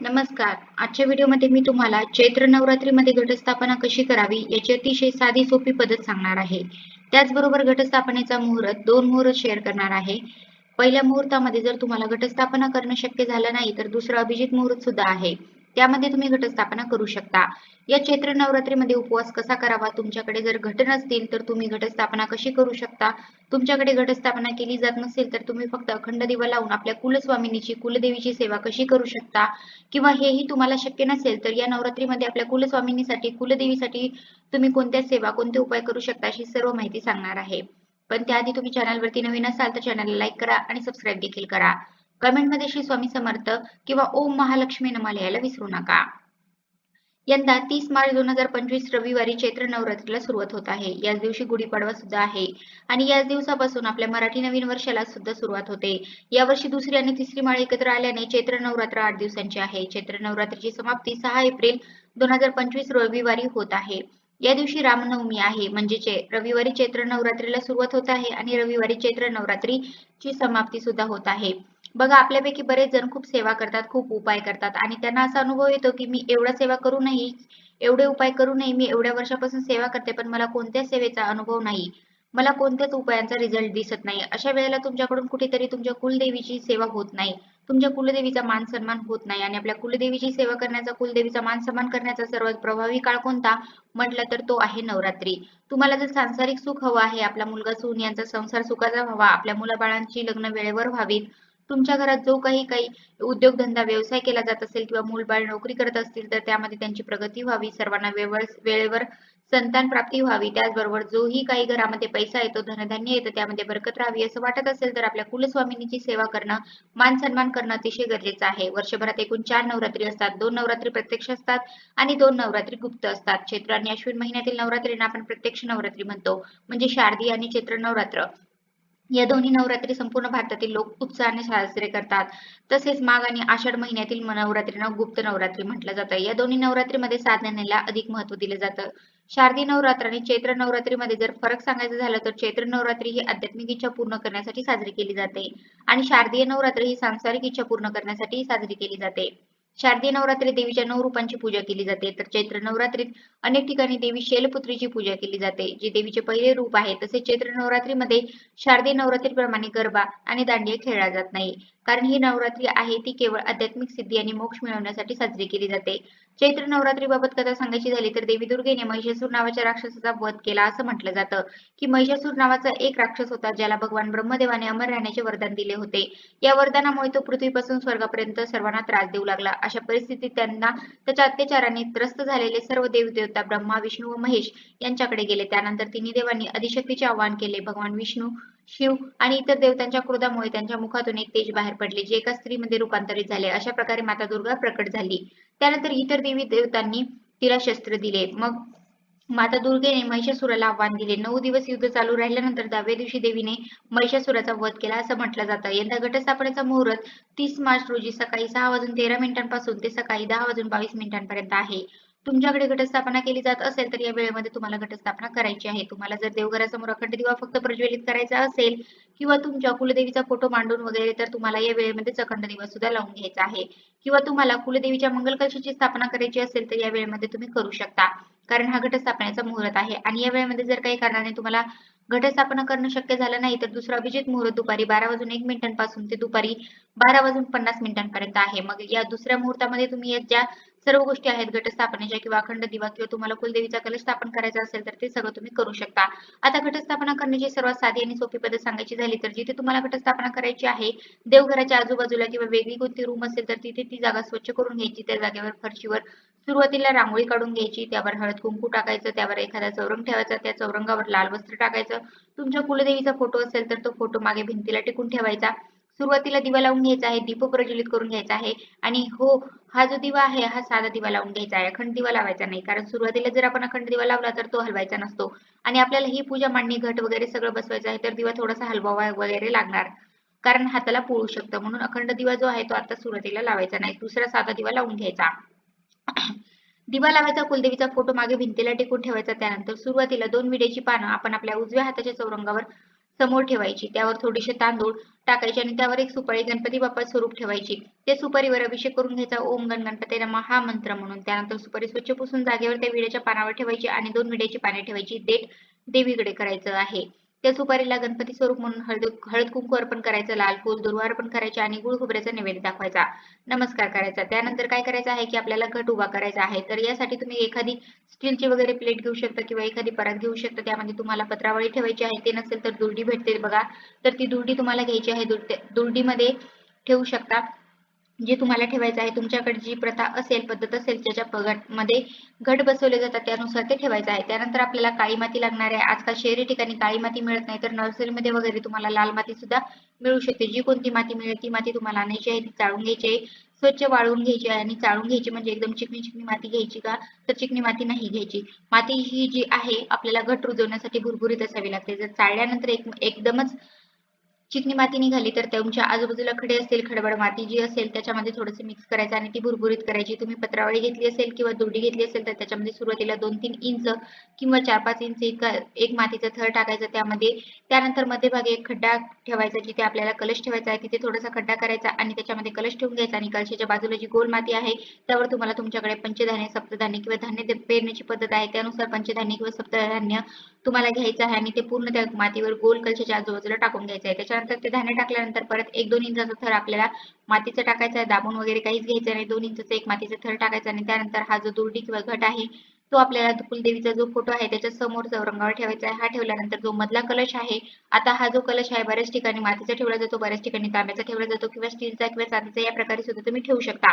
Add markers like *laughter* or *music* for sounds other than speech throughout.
नमस्कार. आजच्या व्हिडिओमध्ये मी तुम्हाला चैत्र नवरात्रीमध्ये घटस्थापना कशी करावी याची अतिशय साधी सोपी पद्धत सांगणार आहे. त्याचबरोबर घटस्थापनेचा मुहूर्त दोन मुहूर्त शेअर करणार आहे. पहिल्या मुहूर्तामध्ये जर तुम्हाला घटस्थापना करणं शक्य झालं नाही तर दुसरं अभिजित मुहूर्त सुद्धा आहे. त्यामध्ये तुम्ही घटस्थापना करू शकता. या चैत्र नवरात्रीमध्ये उपवास कसा करावा? तुमच्याकडे जर घट नसतील तर तुम्ही घटस्थापना कशी करू शकता? तुमच्याकडे घटस्थापना केली जात नसेल तर तुम्ही फक्त अखंड दिवा लावून आपल्या कुलस्वामिनीची कुलदेवीची सेवा कशी करू शकता? किंवा हेही तुम्हाला शक्य नसेल तर या नवरात्रीमध्ये आपल्या कुलस्वामिनीसाठी कुलदेवीसाठी तुम्ही कोणत्या सेवा कोणते उपाय करू शकता अशी सर्व माहिती सांगणार आहे. पण त्याआधी तुम्ही चॅनलवरती नवीन असाल तर चॅनलला लाईक करा आणि सबस्क्राईब देखील करा. कमेंटमध्ये श्री स्वामी समर्थ किंवा ओम महालक्ष्मी नमा लिहायला विसरू नका. यंदा तीस मार्च दोन हजार पंचवीस रविवारी चैत्र नवरात्रीला सुरुवात होत आहे. याच दिवशी गुढीपाडवा सुद्धा आहे आणि याच दिवसापासून आपल्या मराठी नवीन वर्षाला सुद्धा सुरुवात होते. यावर्षी दुसरी आणि तिसरी माळ एकत्र आल्याने चैत्र नवरात्र आठ दिवसांची आहे. चैत्र नवरात्रीची समाप्ती सहा एप्रिल दोन हजार पंचवीस रविवारी होत आहे. या दिवशी रामनवमी आहे. म्हणजे रविवारी चैत्र नवरात्रीला सुरुवात होत आहे आणि रविवारी चैत्र नवरात्रीची समाप्ती सुद्धा होत आहे. बघा आपल्यापैकी बरेच जण खूप सेवा करतात खूप उपाय करतात. आणि त्यांना असा अनुभव येतो की मी एवढा सेवा करूनही एवढे उपाय करूनही मी एवढ्या वर्षापासून सेवा करते पण मला कोणत्याच सेवेचा अनुभव नाही. मला कोणत्याच उपायांचा रिझल्ट दिसत नाही. अशा वेळेला तुमच्याकडून कुठेतरी तुमच्या कुलदेवीची सेवा होत नाही. तुमच्या कुलदेवीचा मान सन्मान होत नाही. आणि आपल्या कुलदेवीची सेवा करण्याचा कुलदेवीचा मान सन्मान करण्याचा सर्वात प्रभावी काळ कोणता? म्हटलं तर तो आहे नवरात्री. तुम्हाला जर सांसारिक सुख हवं आहे आपला मुलगा सून यांचा संसार सुखाचा व्हावा आपल्या मुलाबाळांची लग्न वेळेवर व्हावीत तुमच्या घरात जो काही काही उद्योगधंदा व्यवसाय केला जात असेल किंवा मूलबाळ नोकरी करत असतील तर त्यामध्ये त्यांची प्रगती व्हावी सर्वांना वेळेवर संतान प्राप्ती व्हावी. त्याचबरोबर जोही काही घरामध्ये पैसा येतो धनधान्य येतं त्यामध्ये बरकत राहावी असं वाटत असेल तर आपल्या कुलस्वामिनीची सेवा करणं मान सन्मान करणं अतिशय गरजेचं आहे. वर्षभरात एकूण चार नवरात्री असतात. दोन नवरात्री प्रत्यक्ष असतात आणि दोन नवरात्री गुप्त असतात. चैत्र आणि अश्विन महिन्यातील नवरात्रीना आपण प्रत्यक्ष नवरात्री म्हणतो. म्हणजे शारदीय आणि चैत्र नवरात्र. या दोन्ही नवरात्री संपूर्ण भारतातील लोक उत्साहाने साजरे करतात. तसेच माघ आणि आषाढ महिन्यातील नवरात्रीना गुप्त नवरात्री म्हटलं जातं. या दोन्ही नवरात्रीमध्ये साधनेला अधिक महत्त्व दिलं जातं. शारदीय नवरात्र आणि चैत्र नवरात्रीमध्ये जर फरक सांगायचा झाला तर चैत्र नवरात्री ही आध्यात्मिक इच्छा पूर्ण करण्यासाठी साजरी केली जाते. आणि शारदीय नवरात्र ही सांसारिक इच्छा पूर्ण करण्यासाठी साजरी केली जाते. शारदीय नवरात्री देवीच्या नऊ रूपांची पूजा केली जाते. तर चैत्र नवरात्रीत अनेक ठिकाणी देवी शैलपुत्रीची पूजा केली जाते जे देवीचे पहिले रूप आहे. तसेच चैत्र नवरात्रीमध्ये शारदीय नवरात्रीप्रमाणे गरबा आणि दांडिया खेळला जात नाही. कारण ही नवरात्री आहे ती केवळ आध्यात्मिक सिद्धी आणि मोक्ष मिळवण्यासाठी साजरी केली जाते. चैत्र नवरात्रीबाबत कथा सांगायची झाली तर देवी दुर्गेने महिषासूर नावाच्या राक्षसाचा वध केला असं म्हटलं जातं. की महिषासूर नावाचा एक राक्षस होता ज्याला भगवान ब्रह्मदेवाने अमर राहण्याचे वरदान दिले होते. या वरदानामुळे तो पृथ्वीपासून स्वर्गापर्यंत सर्वांना त्रास देऊ लागला. अशा परिस्थितीत त्यांना त्याच्या अत्याचाराने त्रस्त झालेले सर्व देवदेवता ब्रह्मा विष्णू व महेश यांच्याकडे गेले. त्यानंतर तिन्ही देवांनी अधिशक्तीचे आवाहन केले. भगवान विष्णू शिव आणि इतर देवतांच्या क्रोधामुळे त्यांच्या मुखातून एक तेज बाहेर पडले जे एका स्त्रीमध्ये रूपांतरित झाले. अशा प्रकारे माता दुर्गा प्रकट झाली. त्यानंतर इतर देवी देवतांनी तिला शस्त्र दिले. मग माता दुर्गेने महिषासुराला आव्हान दिले. नऊ दिवस युद्ध चालू राहिल्यानंतर दहाव्या दिवशी देवीने महिषासुराचा वध केला असं म्हटलं जातं. यंदा घटस्थापनेचा मुहूर्त तीस मार्च रोजी सकाळी सहा वाजून तेरा मिनिटांपासून ते सकाळी दहा वाजून बावीस मिनिटांपर्यंत आहे. तुमच्याकडे घटस्थापना केली जात असेल तर या वेळेमध्ये तुम्हाला घटस्थापना करायची आहे. तुम्हाला जर देवघरासमोर अखंड दिवा फक्त प्रज्वलित करायचा असेल किंवा तुमच्या कुलदेवीचा फोटो मांडून वगैरे तर तुम्हाला या वेळेमध्ये अखंड दिवा सुद्धा लावून घ्यायचा आहे. किंवा तुम्हाला कुलदेवीच्या मंगल कलशाची स्थापना करायची असेल तर या वेळेमध्ये तुम्ही करू शकता. कारण हा घटस्थापनेचा मुहूर्त आहे. आणि या वेळेमध्ये जर काही कारणाने तुम्हाला घटस्थापना करणं शक्य झालं नाही तर दुसरा अभिजित मुहूर्त दुपारी बारा वाजून एक मिनिटांपासून ते दुपारी बारा वाजून पन्नास मिनिटांपर्यंत आहे. मग या दुसऱ्या मुहूर्तामध्ये तुम्ही ज्या सर्व गोष्टी आहेत घटस्थापनेच्या किंवा अखंड दिवा किंवा तुम्हाला कुलदेवीचा कलश स्थापन करायचा असेल तर ते सगळं तुम्ही करू शकता. आता घटस्थापना करण्याची सर्वात साधी आणि सोपी पद्धत सांगायची झाली तर जिथे तुम्हाला घटस्थापना करायची आहे देवघराच्या आजूबाजूला किंवा वेगळी कोणती रूम असेल तर तिथे ती जागा स्वच्छ करून घ्यायची. त्या जागेवर फरशीवर सुरुवातीला रांगोळी काढून घ्यायची त्यावर हळद कुंकू टाकायचं त्यावर एखादा चौरंग ठेवायचा त्या चौरंगावर लाल वस्त्र टाकायचं. तुमच्या कुलदेवीचा फोटो असेल तर तो फोटो मागे भिंतीला टिकून ठेवायचा. सुरुवातीला दिवा लावून घ्यायचा आहे दीप प्रज्वलित करून घ्यायचा आहे. आणि हो हा जो दिवा आहे हा साधा दिवा लावून घ्यायचा आहे. अखंड दिवा लावायचा नाही कारण सुरुवातीला जर आपण अखंड दिवा लावला तर तो हलवायचा नसतो. आणि आपल्याला ही पूजा मांडणी घट वगैरे सगळं बसवायचं आहे तर दिवा थोडासा हलवावा वगैरे लागणार. कारण हाताला पोळू शकतं. म्हणून अखंड दिवा जो आहे तो आता सुरुवातीला लावायचा नाही. दुसरा साधा दिवा लावून घ्यायचा. *clears throat* दिवा लावायचा कुलदेवीचा फोटो मागे भिंतीला टेकून ठेवायचा. त्यानंतर सुरुवातीला दोन विड्याची पानं आपण आपल्या उजव्या हाताच्या चौरंगावर समोर ठेवायची. त्यावर थोडेसे तांदूळ टाकायचे आणि त्यावर एक सुपारी गणपती बाप्पा स्वरूप ठेवायची. त्या सुपारीवर अभिषेक करून घ्यायचा. ओम गण गणपती नमः हा मंत्र म्हणून. त्यानंतर सुपारी स्वच्छ पुसून जागेवर त्या विड्याच्या पानावर ठेवायची आणि दोन विड्याची पाने ठेवायची. देठ देवीकडे करायचं आहे. त्या सुपारीला गणपती स्वरूप म्हणून हळद हळद कुंकू अर्पण करायचं लाल फूल दुर्वा अर्पण करायचे आणि गुळ खोबऱ्याचा नैवेद्य दाखवायचा. नमस्कार करायचा. त्यानंतर काय करायचं आहे की आपल्याला घट उभा करायचा आहे. तर यासाठी तुम्ही एखादी स्टीलची वगैरे प्लेट घेऊ शकता किंवा एखादी परात घेऊ शकता. त्यामध्ये तुम्हाला पत्रावळी ठेवायची आहे. ते नसेल तर दुर्डी भेटते बघा. तर ती दुर्डी तुम्हाला घ्यायची आहे. दुर्डी दुर्डीमध्ये ठेवू शकता. जे तुम्हाला ठेवायचं आहे तुमच्याकडे जी प्रथा असेल पद्धत असेल त्याच्या मध्ये घट बसवले जातात त्यानुसार ते ठेवायचं आहे. त्यानंतर आपल्याला काळी माती लागणार आहे. आजकाल शहरी ठिकाणी काळी माती मिळत नाही तर नर्सरीमध्ये वगैरे तुम्हाला लाल माती सुद्धा मिळू शकते. जी कोणती माती मिळेल ती माती तुम्हाला आणायची आहे ती चाळून घ्यायची आहे. स्वच्छ वाळवून घ्यायची आहे आणि चाळून घ्यायची म्हणजे एकदम चिकनी चिकनी माती घ्यायची का? तर चिकनी माती नाही घ्यायची. माती ही जी आहे आपल्याला घट रुजवण्यासाठी भुरभुरीत असावी लागते. जर चाळल्यानंतर एक एकदमच चिकनी माती निघाली तर तुमच्या आजूबाजूला खडे असतील खडबड माती जी असेल त्याच्यामध्ये थोडंसं मिक्स करायचं आणि ती भुरभुरीत करायची. तुम्ही पत्रावळी घेतली असेल किंवा दुर्डी घेतली असेल तर त्याच्यामध्ये सुरुवातीला दोन तीन इंच किंवा चार पाच इंच इतका एक मातीचा थर टाकायचा त्यामध्ये. त्यानंतर मध्यभागी एक खड्डा ठेवायचा जिथे आपल्याला कलश ठेवायचा आहे तिथे थोडासा खड्डा करायचा आणि त्याच्यामध्ये कलश ठेवून घ्यायचा आणि कलशाच्या बाजूला जी गोल माती आहे त्यावर तुम्हाला तुमच्याकडे पंचधान्य सप्तधान्य किंवा धान्य पेरण्याची पद्धत आहे. त्यानुसार पंचधान्य किंवा सप्तधान्य तुम्हाला घ्यायचं आहे आणि ते पूर्ण त्या मातीवर गोल कलशाच्या आजूबाजूला टाकून घ्यायचं आहे. त्याच्यानंतर ते धान्य टाकल्यानंतर परत एक दोन इंचाचा थर आपल्याला मातीचा टाकायचा आहे. दाबून वगैरे काहीच घ्यायचं नाही. दोन इंचाचा एक मातीचा थर टाकायचा आणि त्यानंतर हा जो दुर्डी किंवा घट आहे तो आपल्याला कुलदेवीचा जो फोटो आहे त्याच्यासमोर चौरंगावर ठेवायचा आहे. हा ठेवल्यानंतर जो मधला कलश आहे आता हा जो कलश आहे बऱ्याच ठिकाणी मातीचा ठेवला जातो बऱ्याच ठिकाणी तांब्याचा ठेवला जातो किंवा स्टीलचा किंवा चांदीचा या प्रकारे सुद्धा तुम्ही ठेवू शकता.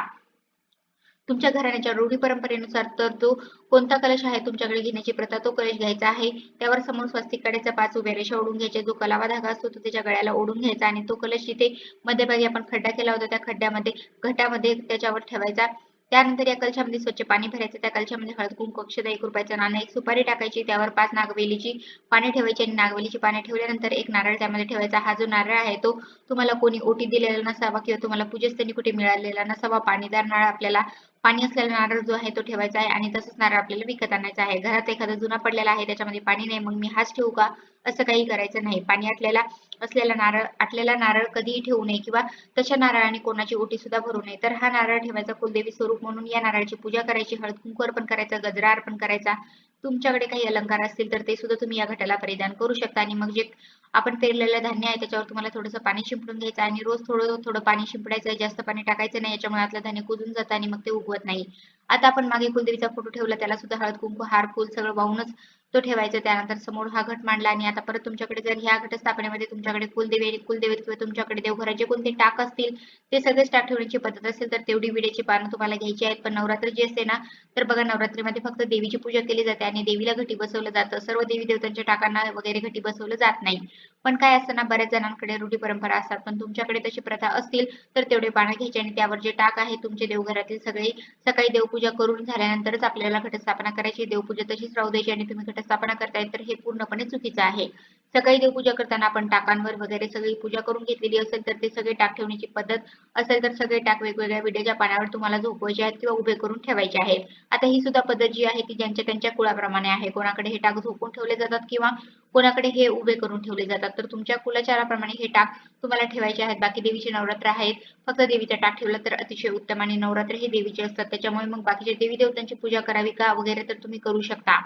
तुमच्या घराण्याच्या रूढी परंपरेनुसार तर तो कोणता कलश आहे तुमच्याकडे घेण्याची प्रथा तो कलश घ्यायचा आहे. त्यावर समोर स्वस्तिक काढायचा पाच उभ्या रेषा ओढून घ्यायच्या. जो कलावा धागा असतो तो त्याच्या गळ्याला ओढून घ्यायचा आणि तो कलश जिथे मध्यभागी आपण खड्डा केला होता त्या खड्ड्यामध्ये घटामध्ये त्याच्यावर ठेवायचा. त्यानंतर या कलशामध्ये स्वच्छ पाणी भरायचं. त्या कलशामध्ये हळद कुंकू अक्षदा एक रुपयाचं नाणं एक सुपारी टाकायची. त्यावर पाच नागवेलीची पाने ठेवायची आणि नागवेलीची पाने ठेवल्यानंतर एक नारळ त्यामध्ये ठेवायचा. हा जो नारळ आहे तो तुम्हाला कोणी ओटी दिलेला नसावा किंवा तुम्हाला पूजेस्थानी कुठे मिळालेला नसावा पाणीदार नारळ आपल्याला पाणी असलेला नारळ जो आहे तो ठेवायचा आहे आणि तसंच नारळ आपल्याला विकत आणायचा आहे. घरात एखादा जुना पडलेला आहे त्याच्यामध्ये पाणी नाही मग मी हाच ठेवू का? असं काही करायचं नाही. पाणी आटलेला असलेला नारळ आटलेला नारळ कधीही ठेवू नये किंवा तशा नारळाने कोणाची ओटी सुद्धा भरू नये. तर हा नारळ ठेवायचा कुलदेवी स्वरूप म्हणून या नारळाची पूजा करायची. हळद कुंकू अर्पण करायचा गजरा अर्पण करायचा. तुमच्याकडे काही अलंकार असतील तर ते सुद्धा तुम्ही या घटाला परिधान करू शकता. आणि मग जे आपण पेरलेलं धान्य आहे त्याच्यावर तुम्हाला थोडंसं पाणी शिंपडून घ्यायचं आणि रोज थोडं थोडं पाणी शिंपडायचं जास्त पाणी टाकायचं नाही याच्यामुळे आपलं धान्य कुजून जातं आणि मग ते उगवत नाही. आता आपण मागे कुलदेवीचा फोटो ठेवला त्याला सुद्धा हळद कुंकू हार फुल सगळं वाहूनच तो ठेवायचा त्यानंतर समोर हा घट मांडला आणि आता परत तुमच्याकडे जर ह्या घटस्थापनेमध्ये तुमच्याकडे कुलदेवी कुलदेवी किंवा तुमच्याकडे देवघराचे कोणते टाक असतील ते सगळेच टाक ठेवण्याची पद्धत असेल तर तेवढी विड्याची पानं तुम्हाला घ्यायची आहेत. पण नवरात्र जी असते ना तर बघा नवरात्रीमध्ये फक्त देवीची पूजा केली जाते आणि देवीला घटी बसवलं जातं. सर्व देवी देवतांच्या टाकांना वगैरे घटी बसवलं जात नाही. पण काय असताना बऱ्याच जणांकडे रूढी परंपरा असतात पण तुमच्याकडे तशी प्रथा असतील तर तेवढे पानं घ्यायचे आणि त्यावर जे टाक आहे तुमचे देवघरातील सगळे सकाळी देवपूजा करून झाल्यानंतरच आपल्याला घटस्थापना करायची. देवपूजा तशीच राहू द्यायची आणि तुम्ही घटस्थापना करताय तर हे पूर्णपणे चुकीचं आहे. सकाळी देवपूजा करताना आपण टाकांवर वगैरे सगळी पूजा करून घेतलेली असेल तर ते सगळे टाक ठेवण्याची पद्धत असेल तर सगळे टाक वेगवेगळ्या विड्याच्या पाण्यावर तुम्हाला झोपवायचे आहेत किंवा उभे करून ठेवायचे आहेत. आता ही सुद्धा पद्धत जी आहे ती ज्यांच्या त्यांच्या कुळाप्रमाणे आहे. कोणाकडे हे टाक झोपून ठेवले जातात किंवा कोणाकडे हे उभे करून ठेवले जातात. तर तुमच्या कुलाचाराप्रमाणे हे टाक तुम्हाला ठेवायचे आहेत. बाकी देवीचे नवरात्र आहेत. फक्त देवीचा टाक ठेवला तर अतिशय उत्तम आणि नवरात्र हे देवीचे असतात. त्याच्यामुळे मग बाकीच्या देवी देवतांची पूजा करावी का वगैरे तर तुम्ही करू शकता.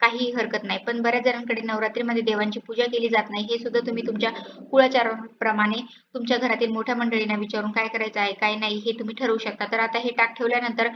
काहीही हरकत नाही. पण बऱ्याच जणांकडे नवरात्रीमध्ये देवांची पूजा केली जात नाही. हे सुद्धा तुम्ही तुमच्या कुळाचाराप्रमाणे तुमच्या घरातील मोठ्या मंडळींना विचारून काय करायचं आहे काय नाही हे तुम्ही ठरवू शकता. तर आता हे टाक ठेवल्यानंतर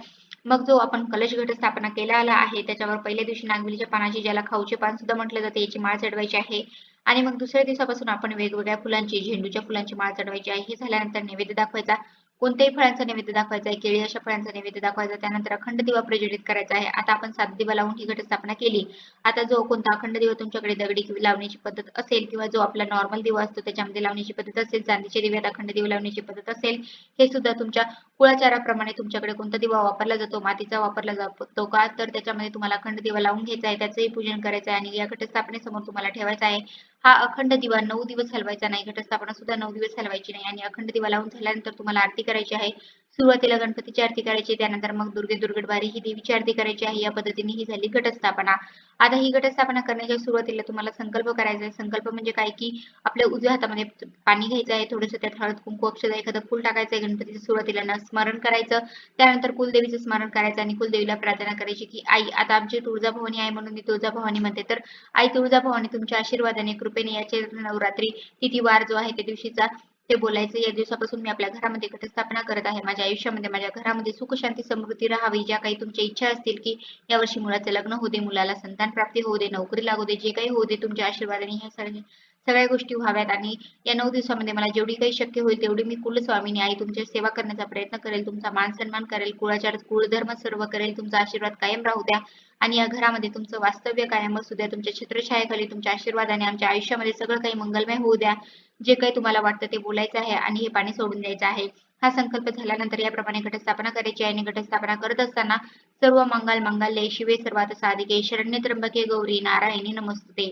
मग जो आपण कलश घट स्थापना केला आला आहे त्याच्यावर पहिल्या दिवशी नागवेलीच्या पानाची ज्याला खाऊचे पान सुद्धा म्हटलं जाते याची माळ चढवायची आहे. आणि मग दुसऱ्या दिवसापासून आपण वेगवेगळ्या फुलांची झेंडूच्या फुलांची माळ चढवायची आहे. हे झाल्यानंतर नैवेद्य दाखवायचा. कोणत्याही फळांचा नैवेद्य दाखवायचा आहे केळी अशा फळांचा नैवेद्य दाखवायचा त्यानंतर अखंड दिवा प्रज्वलित करायचा आहे. आता आपण सात दिवा लावून ही घटस्थापना केली. आता जो कोणता अखंड दिवा तुमच्याकडे दगडी लावण्याची पद्धत असेल किंवा जो आपला नॉर्मल दिवा असतो त्याच्यामध्ये लावण्याची पद्धत असेल चांदीच्या दिव्यात अखंड दिवा लावण्याची पद्धत असेल हे सुद्धा तुमच्या कुळाचाराप्रमाणे तुमच्याकडे कोणता दिवा वापरला जातो मातीचा वापरला जातो का? तर त्याच्यामध्ये तुम्हाला अखंड दिवा लावून घ्यायचा आहे त्याचंही पूजन करायचं आहे आणि या घटस्थापनेसमोर तुम्हाला ठेवायचा आहे. हा अखंड दिवा नऊ दिवस हलवायचा नाही घटस्थापना सुद्धा नऊ दिवस हलवायची नाही. आणि अखंड दिवा लावून झाल्यानंतर तुम्हाला आरती करायची आहे. सुरुवातीला गणपतीची आरती करायची त्यानंतर मग दुर्गे दुर्गटबारी ही देवीची आरती करायची आहे. या पद्धतीने ही झाली घटस्थापना. आता ही घटस्थापना करण्याच्या सुरुवातीला तुम्हाला संकल्प करायचा आहे. संकल्प म्हणजे काय? की आपल्या उजव्या हातामध्ये पाणी घ्यायचं आहे. थोडंसं त्यात हळद कुंकू अक्षदा एखादं फुल टाकायचं आहे. गणपतीच्या सुरुवातीला स्मरण करायचं. त्यानंतर कुलदेवीचं स्मरण करायचं आणि कुलदेवीला प्रार्थना करायची की आई आता आमची तुळजाभवानी आहे म्हणून मी तुळजाभवानी म्हणते. तर आई तुळजाभवानी तुमच्या आशीर्वादाने कृपेने याचे नवरात्री तिथी वार जो आहे त्या दिवशीचा ते बोलायचं या दिवसापासून मी आपल्या घरामध्ये घटस्थापना करत आहे. माझ्या आयुष्यामध्ये माझ्या घरामध्ये सुख शांती समृद्धी राहावी ज्या काही तुमच्या इच्छा असतील की यावर्षी मुलाचं लग्न होऊ दे मुलाला संतान प्राप्ती होऊ दे नोकरी लागू दे जे काही होऊ दे तुमच्या आशीर्वादाने ह्या सगळ्या सगळ्या गोष्टी व्हाव्यात. आणि या नऊ दिवसामध्ये मला जेवढी काही शक्य होईल तेवढी मी कुलस्वामीनी आई तुमची सेवा करण्याचा प्रयत्न करेल तुमचा मान सन्मान करेल कुळाचार कुळधर्म सर्व करेल तुमचा आशीर्वाद कायम राहू द्या. आणि या घरामध्ये तुमचं वास्तव्य कायम असू द्या तुमच्या छत्रछायाखाली तुमच्या आशीर्वादाने आमच्या आयुष्यामध्ये सगळं काही मंगलमय होऊ द्या. जे काही तुम्हाला वाटतं ते बोलायचं आहे आणि हे पाणी सोडून द्यायचं आहे. हा संकल्प झाल्यानंतर याप्रमाणे घटस्थापना करायची आहे आणि घटस्थापना करत असताना सर्व मंगल मंगल्ये शिवे सर्वात साधिके शरण्य त्र्यंबके गौरी नारायणी नमस्ते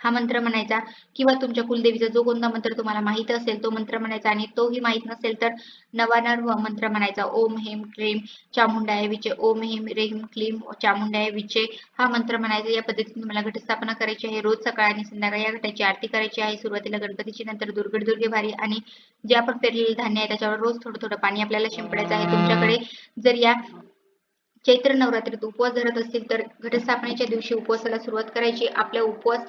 हा मंत्र म्हणायचा किंवा तुमच्या कुलदेवीचा जो कोणता मंत्र तुम्हाला माहीत असेल तो मंत्र म्हणायचा आणि तोही माहीत नसेल तर नवानर्व मंत्र म्हणायचा. ओम हेम क्लीम चामुंडाय विचे. ओम हेम रेम क्लीम चामुंडाय विचे हा मंत्र म्हणायचा. या पद्धतीने तुम्हाला घटस्थापना करायची आहे. रोज सकाळ आणि संध्याकाळी या घटाची आरती करायची आहे. सुरुवातीला गणपतीची नंतर दुर्गड दुर्गे भारी आणि जे आपण पेरलेले धान्य आहे त्याच्यावर रोज थोडं थोडं पाणी आपल्याला शिंपडायचं आहे. तुमच्याकडे जर या चैत्र नवरात्रीत उपवास धरत असतील तर घटस्थापनेच्या दिवशी उपवासाला सुरुवात करायची. आपल्या उपवास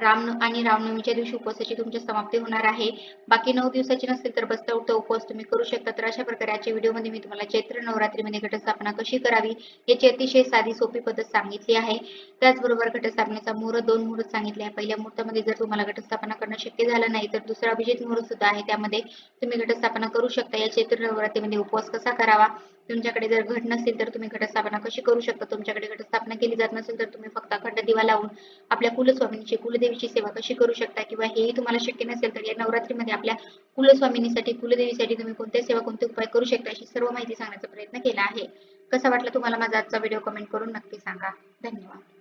राम आणि रामनवमीच्या दिवशी उपवासाची तुमची समाप्ती होणार आहे. बाकी नऊ दिवसाची नसतील तर बसता उठता उपवास तुम्ही करू शकता. तर अशा प्रकारे आजच्या व्हिडिओमध्ये मी तुम्हाला चैत्र नवरात्रीमध्ये घटस्थापना कशी करावी याची अतिशय साधी सोपी पद्धत सांगितली आहे. त्याचबरोबर घटस्थापनेचा मुहूर्त दोन मुहूर्त सांगितले आहे. पहिल्या मुहूर्तामध्ये जर तुम्हाला घटस्थापना करणं शक्य झालं नाही तर दुसरा अभिजित मुहूर्त सुद्धा आहे. त्यामध्ये तुम्ही घटस्थापना करू शकता. या चैत्र नवरात्रीमध्ये उपवास कसा करावा तुमच्याकडे जर घट नसेल तर तुम्ही घटस्थापना कशी करू शकता? तुमच्याकडे घटस्थापना केली जात नसेल तर तुम्ही फक्त अखंड दिवा लावून आपल्या कुलस्वामिनीची कुलदेवीची सेवा कशी करू शकता? किंवा हेही तुम्हाला शक्य नसेल तर या नवरात्रीमध्ये आपल्या कुलस्वामिनीसाठी कुलदेवीसाठी तुम्ही कोणत्या सेवा कोणते उपाय करू शकता अशी सर्व माहिती सांगण्याचा प्रयत्न केला आहे. कसा वाटला तुम्हाला माझा आजचा व्हिडिओ? कमेंट करून नक्की सांगा. धन्यवाद.